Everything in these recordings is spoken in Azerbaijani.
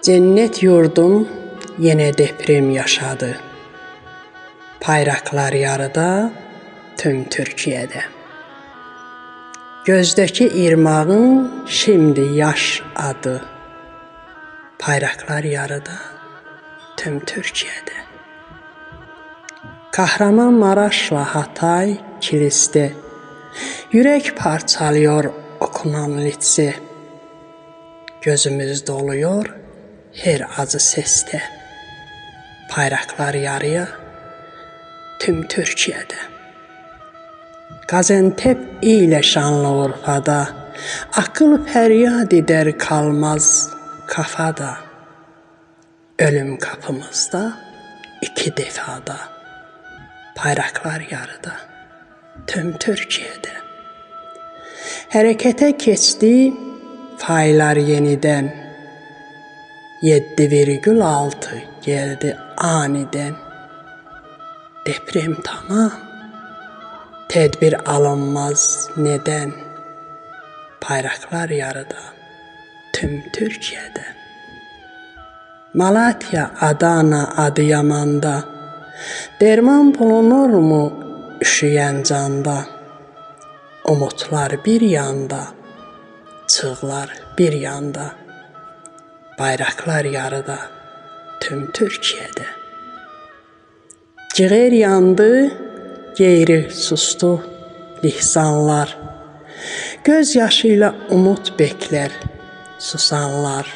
Cennet yurdum yenə deprem yaşadı. Bayraqlar yarıda, tüm Türkiyədə. Gözdəki irmağın şimdi yaş adı. Bayraqlar yarıda, tüm Türkiyədə. Kahramanmaraşla Hatay Kilis'te Yürek parçalıyor okunan litse. Gözümüz doluyor her acı seste. Bayraklar yarıya tüm Türkiye'de. Gaziantep ile Şanlıurfa'da akıl feryat eder kalmaz kafada. Ölüm kapımızda iki defada. Bayraklar yarıda tüm Türkiye'de. Harekete geçti faylar yeniden. 7,6 geldi aniden. Deprem tamam. Tedbir alınmaz neden? Bayraklar yarıda tüm Türkiye'de. Malatya, Adana, Adıyaman'da derman bulunur mu üşüyen canda? Umutlar bir yanda, çığlar bir yanda. Bayraklar yarıda tüm Türkiye'de. Ciğer yandı, geyri sustu lihsanlar. Göz yaşıyla umut bekler susanlar.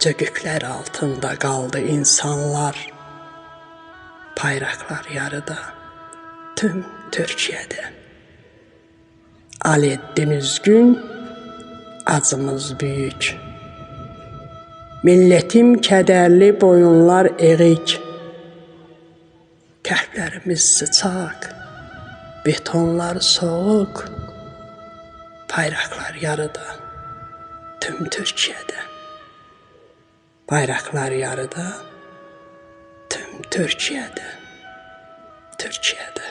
Cögükler altında kaldı insanlar. Bayraklar yarıda tüm Türkiye'de. Aleddin üzgün, acımız büyük. Milletim kədərli boyunlar eğik. Qəlblərimiz sıçaq, betonlar soğuk. Bayraklar yarıda tüm Türkiye'de. Bayraklar yarıda tüm Türkiye'de. Türkiye'de.